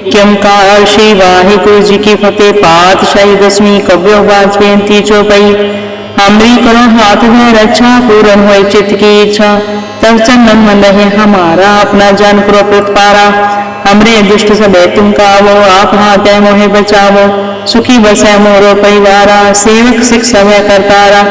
नित्यमकार श्री वाहिगुरु जी की फतेह पातशाही दसवीं कव्य वाजपेयंती चौपाई हमरी करो हाथ में रक्षा, पूरन हो चित्त की इच्छा। तब चंदन मन रहे हमारा अपना जन करो पारा हमरे दुष्ट सब तुम कावो, आप हाथ मोहे बचावो। सुखी बसे मोरो परिवारा, सेवक सिख सब कर करतारा।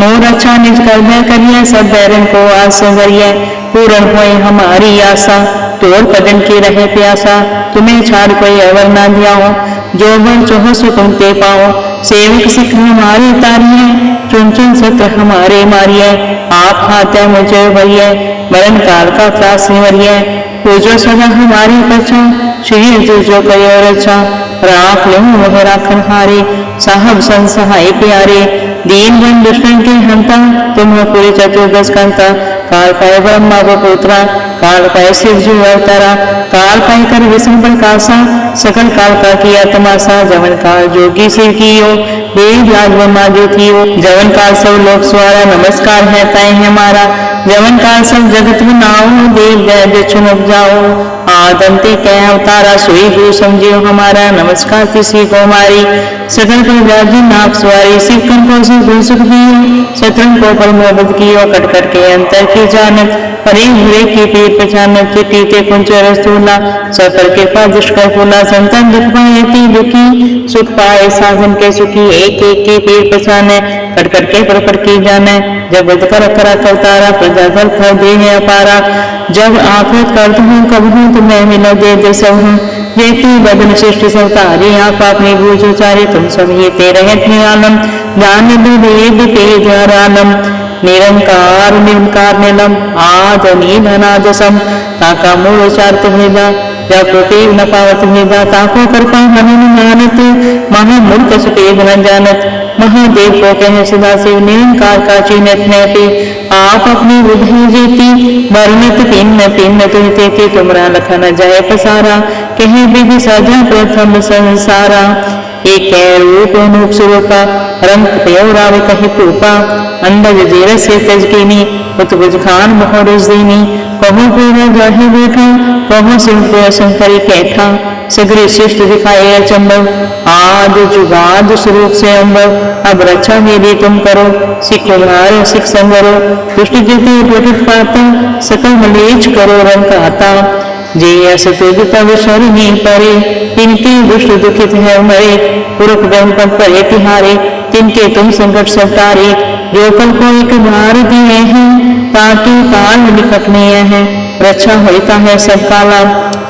मोर अच्छा निज कर करिए, सब बैरन को आस करिए पूरन हो हमारी आशा। तोर कदम की रहे प्यासा। तुम्हें छाड़ कोई अवर ना दिया हो। जो बन चोह सो तुम ते पाओ। सेवक सिख हमारे तारिए चुन चुन सत्र हमारे मारिए आप हाथे मुझे भरिए मरण काल का त्रास निवरिए पूजो सदा हमारी कच्छा श्री तुझो कयो रचा राख लो मोह राखन हारे। साहब संत सहाय प्यारे। दीन बन दुष्टन के हंता तुम हो पूरे चतुर्दश कंता। काल पाए ब्रह्मा को पुत्रा, काल पाए शिव जी अवतारा, काल पाए कर विष्णु प्रकाशा सकल काल का किया तमाशा, जवन काल जोगी शिव कियो देव राज ब्रह्मा जो थियो। जवन काल सब लोक स्वारा, नमस्कार है ताई हमारा। जवन काल सब जगत बनाओ देव जय चुन उपजाओ आदंते कह, अवतारा सोई गुरु समझियो हमारा। नमस्कार किसी को मारी। सकल को व्याधि नाक सवारी। शिव कन को सुख गुरु सुख दियो शत्रु को परमोबद कियो कट कट के अंतर की जानत। हरे हुए की पीर पहचानत चिट्टी ते कुंच रसूला सब पर कृपा दुष्कर फूला। संतन दुख पाए ती दुखी। सुख पाए साधन के सुखी। एक एक की पीर पहचाने कट के पर पर की जाने। जब कर करा प्रजा फल फल दे है अपारा जब आफत करत हूँ कब हूँ तुम्हें मिलो दे दे सब हूँ। जेती बदन सृष्टि आप उचारे? तुम सब ये आलम। आलम। निरंकार निरंकार निलम। धनादसम ताका कोटि न पावत ताको सुपेद न जानत। महादेव को कह सदा शिव निरंकार का चिन्हत पे आप अपनी बुद्धि जीती वर्णत पिन्न पिन्न तुम ते तुमरा लख न जाय पसारा कहे विधि साझा प्रथम संसारा एक रूप अनूप स्वरूपा रंग पयोराव कहि पूपा अंडज जेर से तजकीनी उत्बुज खान मोहरज दीनी कहो पूरा जाहि बैठा कहो सिंह शंकरी कैठा। सगरे शिष्ट दिखाए अचंबव आद जुगाद स्वरूप से अम्बव अब रक्षा मेरी तुम करो। सिख उधार सिख संगरो। दुष्ट जिते प्रकट पाता, सकल मलेच करो रंग आता। जे अस तुझ तब शरणि परे। तिनके दुष्ट दुखित है मरे। पुरख ब्रह्म पद परे तिहारे तिनके तुम संकट सब तारे जो कल को एक बार दिए हैं ताकि काल निकटनीय है। रक्षा होता है सब काला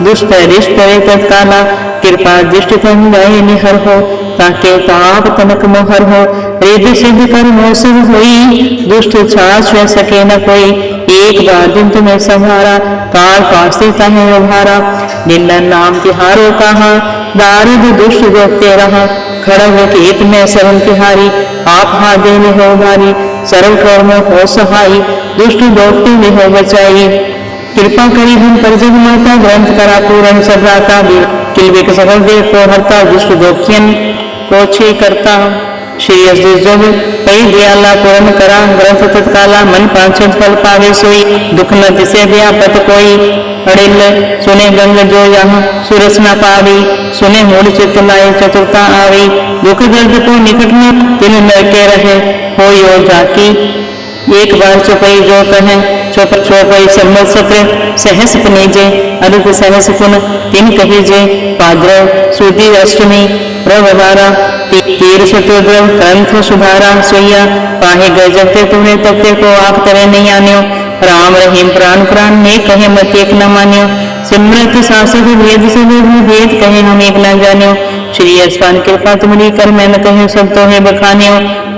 दुष्ट रिष्ट तत्काला। कृपा दृष्टि तन गए निहर हो, ताके ताप तनक मोहर हो। रिद्धि सिद्ध कर मौसम होई, दुष्ट छाछ रह सके न कोई। एक बार दिन तुम्हें संहारा, काल पासे तहे उभारा निंदन नाम तिहारो कहा दारिद दुष्ट जोगते रहा। खड़ग केत में सरल तिहारी, आप हादे में हो भारी। सरल कर्म हो सहाई, दुष्ट दोगते में हो बचाई। कृपा करी हम पर जग माता, ग्रंथ करा पूरन सदाता किलविक सकल देव को हरता दुष्ट दोखियन को छे करता। श्री जग, कई दयाला पूर्ण करा, ग्रंथ तत्काला, मन पांचन फल पावे सोई, दुख न दिसे व्यापत कोई। अड़िल, सुने गंग जो यहाँ सुरस न पावी, सुने मूल चित्त लाए चतुरता आवी। दुख दर्द को निकट में तिल के रहे हो यो जाकी। एक बार चौपई जो कहे चौप चौपई संबत सत्र, सहस पनीजे अरुद सहस पुन, तीन कहीजे, पाद्रव सुदी अष्टमी प्रवदारा तीर चतुर्द्रव ग्रंथ सुधारा सोया पाहे गजबते तुम्हें तत्ते को आप करे नहीं आन्यो, राम रहीम प्राण प्राण ने कहे मत एक न मान्यो, सिमरत शासक वेद से भी भेद कहे हम एक न जान्यो, श्री अस्पान कृपा तुमरी कर मैं न कहे सब तो है बखान्यो,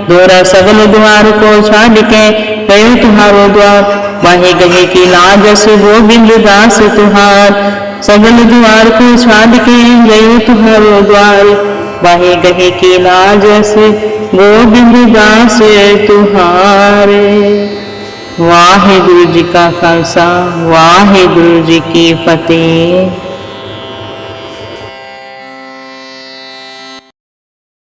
दोरा सगल द्वार को छाड़ के, गयो तुम्हारो द्वार वाहे गहे की लाज से गोविंद दास तुहार, सगल द्वार को छाद के गयो तुम्हारो द्वार। वाहे गहे की लाज से गोविंद दास तुहारे। वाहे गुरु जी का खालसा वाहे गुरु जी की फतेह।